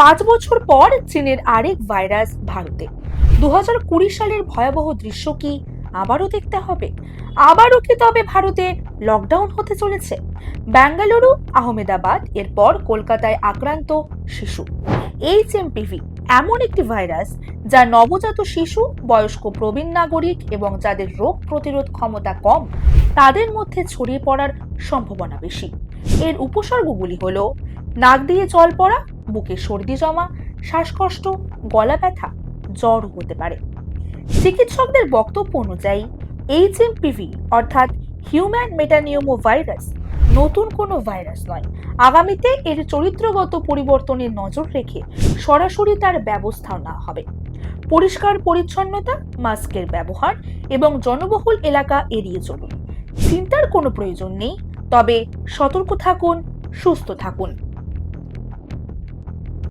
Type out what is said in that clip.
পাঁচ বছর পর চীনের আরেক ভাইরাস ভারতে। দু সালের ভয়াবহ দৃশ্য কি আবারও দেখতে হবে? আবারও কি তবে ভারতে লকডাউন হতে চলেছে? বেঙ্গালুরু আহমেদাবাদ, এরপর কলকাতায় আক্রান্ত শিশু। এইচ এমপিভি এমন একটি ভাইরাস যা নবজাত শিশু, বয়স্ক প্রবীণ নাগরিক এবং যাদের রোগ প্রতিরোধ ক্ষমতা কম, তাদের মধ্যে ছড়িয়ে পড়ার সম্ভাবনা বেশি। এর উপসর্গগুলি হলো, নাক দিয়ে জল পড়া বুকে সর্দি জমা, শ্বাসকষ্ট, গলা ব্যথা, জ্বর হতে পারে। চিকিৎসকদের বক্তব্য অনুযায়ী এইচএমপিভি অর্থাৎ হিউম্যান মেটানিউমো ভাইরাস নতুন কোনো ভাইরাস নয়। আগামীতে এর চরিত্রগত পরিবর্তনের নজর রেখে সরাসরি তার ব্যবস্থা নেওয়া হবে। পরিষ্কার পরিচ্ছন্নতা, মাস্কের ব্যবহার এবং জনবহুল এলাকা এড়িয়ে চলুন। চিন্তার কোনো প্রয়োজন নেই, তবে সতর্ক থাকুন, সুস্থ থাকুন।